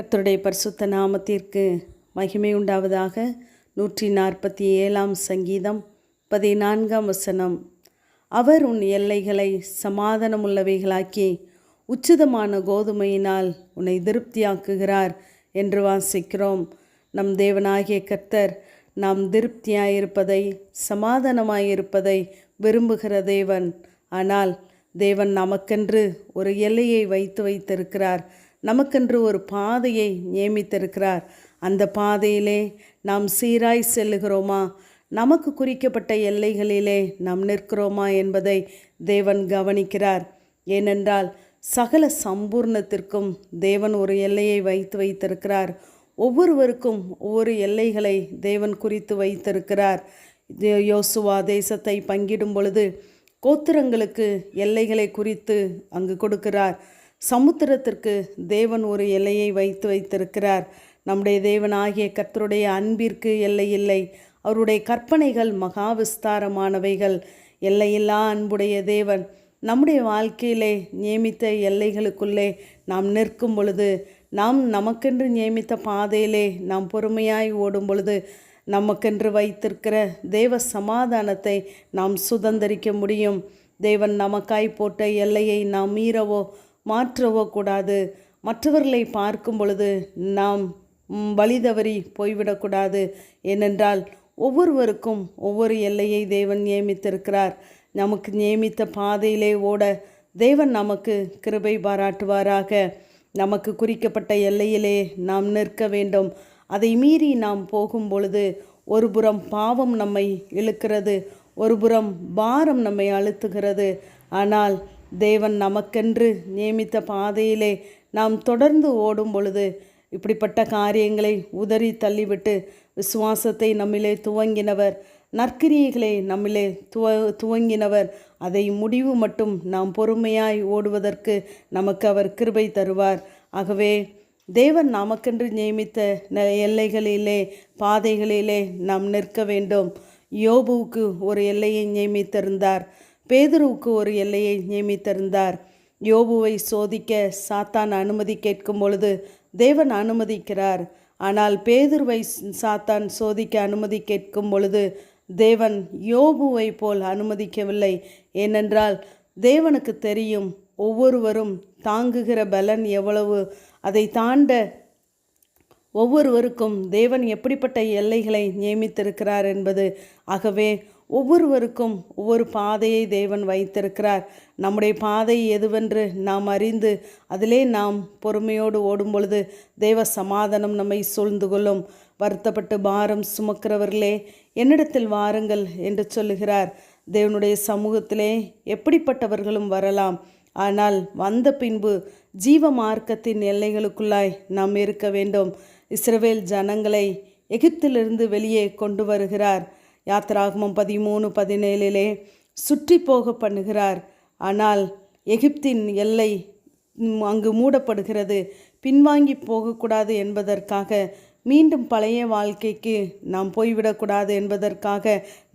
கர்த்தருடைய பரிசுத்த நாமத்திற்கு மகிமை உண்டாவதாக. நூற்றி நாற்பத்தி ஏழாம் சங்கீதம் பதினான்காம் வசனம். அவர் உன் எல்லைகளை சமாதானமுள்ளவைகளாக்கி உச்சிதமான கோதுமையினால் உன்னை திருப்தியாக்குகிறார் என்று வாசிக்கிறோம். நம் தேவனாகிய கர்த்தர் நாம் திருப்தியாயிருப்பதை சமாதானமாயிருப்பதை விரும்புகிற தேவன். ஆனால் தேவன் நமக்கென்று ஒரு எல்லையை வைத்து வைத்திருக்கிறார். நமக்கென்று ஒரு பாதையை நியமித்திருக்கிறார். அந்த பாதையிலே நாம் சீராய் செல்லுகிறோமா? நமக்கு குறிக்கப்பட்ட எல்லைகளிலே நாம் நிற்கிறோமா என்பதை தேவன் கவனிக்கிறார். ஏனென்றால் சகல சம்பூர்ணத்திற்கும் தேவன் ஒரு எல்லையை வைத்து வைத்திருக்கிறார். ஒவ்வொருவருக்கும் ஒவ்வொரு எல்லைகளை தேவன் குறித்து வைத்திருக்கிறார். யோசுவா தேசத்தை பங்கிடும் பொழுது கோத்திரங்களுக்கு எல்லைகளை குறித்து அங்கு கொடுக்கிறார். சமுத்திரத்திற்கு தேவன் ஒரு எல்லையை வைத்து வைத்திருக்கிறார். நம்முடைய தேவனாகிய கர்த்தருடைய அன்பிற்கு எல்லை இல்லை. அவருடைய கற்பனைகள் மகா விஸ்தாரமானவைகள். எல்லையில்லா அன்புடைய தேவன் நம்முடைய வாழ்க்கையிலே நியமித்த எல்லைகளுக்குள்ளே நாம் நிற்கும் பொழுது நாம் நமக்கென்று நியமித்த பாதையிலே நாம் பொறுமையாய் ஓடும் பொழுது நமக்கென்று வைத்திருக்கிற தேவ சமாதானத்தை நாம் சுதந்திரிக்க முடியும். தேவன் நமக்காய் போட்ட எல்லையை நாம் மீறவோ மாற்றவோ கூடாது. மற்றவர்களை பார்க்கும் பொழுது நாம் வழி தவறி போய்விடக்கூடாது. ஏனென்றால் ஒவ்வொருவருக்கும் ஒவ்வொரு எல்லையை தேவன் நியமித்திருக்கிறார். நமக்கு நியமித்த பாதையிலே ஓட தேவன் நமக்கு கிருபை பாராட்டுவாராக. நமக்கு குறிக்கப்பட்ட எல்லையிலே நாம் நிற்க வேண்டும். அதை மீறி நாம் போகும் பொழுது ஒரு புறம் பாவம் நம்மை இழுக்கிறது ஒரு புறம் பாரம் நம்மை அழுத்துகிறது. ஆனால் தேவன் நமக்கென்று நியமித்த பாதையிலே நாம் தொடர்ந்து ஓடும் பொழுது இப்படிப்பட்ட காரியங்களை உதறி தள்ளிவிட்டு விசுவாசத்தை நம்மிலே துவங்கினவர் நற்கிரியைகளை நம்மிலே துவ துவங்கினவர் அதை முடிவு மட்டும் நாம் பொறுமையாய் ஓடுவதற்கு நமக்கு அவர் கிருபை தருவார். ஆகவே தேவன் நமக்கென்று நியமித்த எல்லைகளிலே பாதைகளிலே நாம் நிற்க வேண்டும். யோபுவுக்கு ஒரு எல்லையை நியமித்திருந்தார். பேதுருவுக்கு ஒரு எல்லையை நியமித்திருந்தார். யோபுவை சோதிக்க சாத்தான் அனுமதி கேட்கும் பொழுது தேவன் அனுமதிக்கிறார். ஆனால் பேதுருவை சாத்தான் சோதிக்க அனுமதி கேட்கும் பொழுது தேவன் யோபுவை போல் அனுமதிக்கவில்லை. ஏனென்றால் தேவனுக்கு தெரியும் ஒவ்வொருவரும் தாங்குகிற பலன் எவ்வளவு. அதை தாண்ட ஒவ்வொருவருக்கும் தேவன் எப்படிப்பட்ட எல்லைகளை நியமித்திருக்கிறார் என்பது. ஆகவே ஒவ்வொருவருக்கும் ஒவ்வொரு பாதையை தேவன் வைத்திருக்கிறார். நம்முடைய பாதை எதுவென்று நாம் அறிந்து அதிலே நாம் பொறுமையோடு ஓடும் பொழுது தேவ சமாதானம் நம்மை சூழ்ந்து கொள்ளும். வருத்தப்பட்டு பாரம் சுமக்கிறவர்களே என்னிடத்தில் வாருங்கள் என்று சொல்லுகிறார். தேவனுடைய சமூகத்திலே எப்படிப்பட்டவர்களும் வரலாம். ஆனால் வந்த பின்பு ஜீவ மார்க்கத்தின் எல்லைகளுக்குள்ளாய் நாம் இருக்க வேண்டும். இஸ்ரவேல் ஜனங்களை எகிப்திலிருந்து வெளியே கொண்டு வருகிறார். யாத்திராகமம் பதிமூணு பதினேழிலே சுற்றி போக பண்ணுகிறார். ஆனால் எகிப்தின் எல்லை அங்கு மூடப்படுகிறது. பின்வாங்கி போகக்கூடாது என்பதற்காக மீண்டும் பழைய வாழ்க்கைக்கு நாம் போய்விடக்கூடாது என்பதற்காக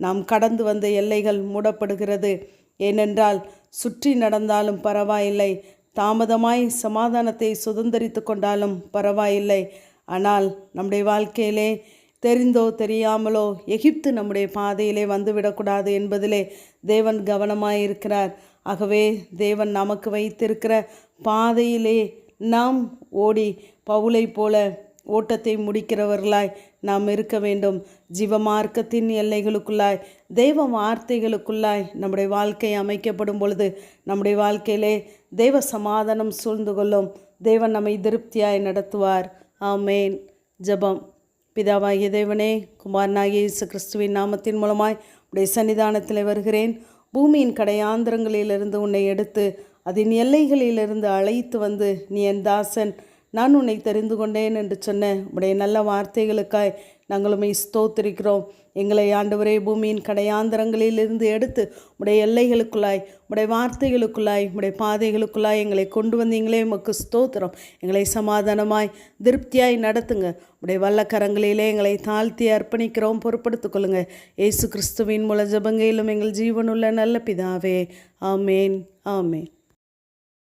நாம் கடந்து வந்த எல்லைகள் மூடப்படுகிறது. ஏனென்றால் சுற்றி நடந்தாலும் பரவாயில்லை. தாமதமாய் சமாதானத்தை சுதந்திரித்து கொண்டாலும் பரவாயில்லை. ஆனால் நம்முடைய வாழ்க்கையிலே தெரிந்தோ தெரியாமலோ எகிப்து நம்முடைய பாதையிலே வந்துவிடக்கூடாது என்பதிலே தேவன் கவனமாயிருக்கிறார். ஆகவே தேவன் நமக்கு வைத்திருக்கிற பாதையிலே நாம் ஓடி பவுலை போல ஓட்டத்தை முடிக்கிறவர்களாய் நாம் இருக்க வேண்டும். ஜீவமார்க்கத்தின் எல்லைகளுக்குள்ளாய் தெய்வ வார்த்தைகளுக்குள்ளாய் நம்முடைய வாழ்க்கை அமைக்கப்படும் பொழுது நம்முடைய வாழ்க்கையிலே தெய்வ சமாதானம் சூழ்ந்து கொள்ளும். தேவன் நம்மை திருப்தியாய் நடத்துவார். ஆமேன். ஜெபம். பிதாவாகிய தேவனே குமாரனாகிய இயேசு கிறிஸ்துவின் நாமத்தின் மூலமாய் உடைய சன்னிதானத்தில் வருகிறேன். பூமியின் கடையாந்திரங்களிலிருந்து உன்னை எடுத்து அதன் எல்லைகளிலிருந்து அழைத்து வந்து நீ என் தாசன் நான் உன்னை தெரிந்து கொண்டேன் என்று சொன்ன உடைய நல்ல வார்த்தைகளுக்காய் நாங்களுமே ஸ்தோத்திரிக்கிறோம். எங்களை ஆண்டவரே பூமியின் கடையாந்தரங்களிலிருந்து எடுத்து உடைய எல்லைகளுக்குள்ளாய் உடைய வார்த்தைகளுக்குள்ளாய் உடைய பாதைகளுக்குள்ளாய் எங்களை கொண்டு வந்தீங்களே உமக்கு ஸ்தோத்திரம். எங்களை சமாதானமாய் திருப்தியாய் நடத்துங்க. உடைய வல்லக்கரங்களிலே எங்களை தாழ்த்தி அர்ப்பணிக்கிறோம். பொறுப்படுத்திக் கொள்ளுங்க. ஏசு கிறிஸ்துவின் மூல ஜபங்கையிலும் எங்கள் ஜீவனுள்ள நல்ல பிதாவே. ஆமேன். ஆமேன்.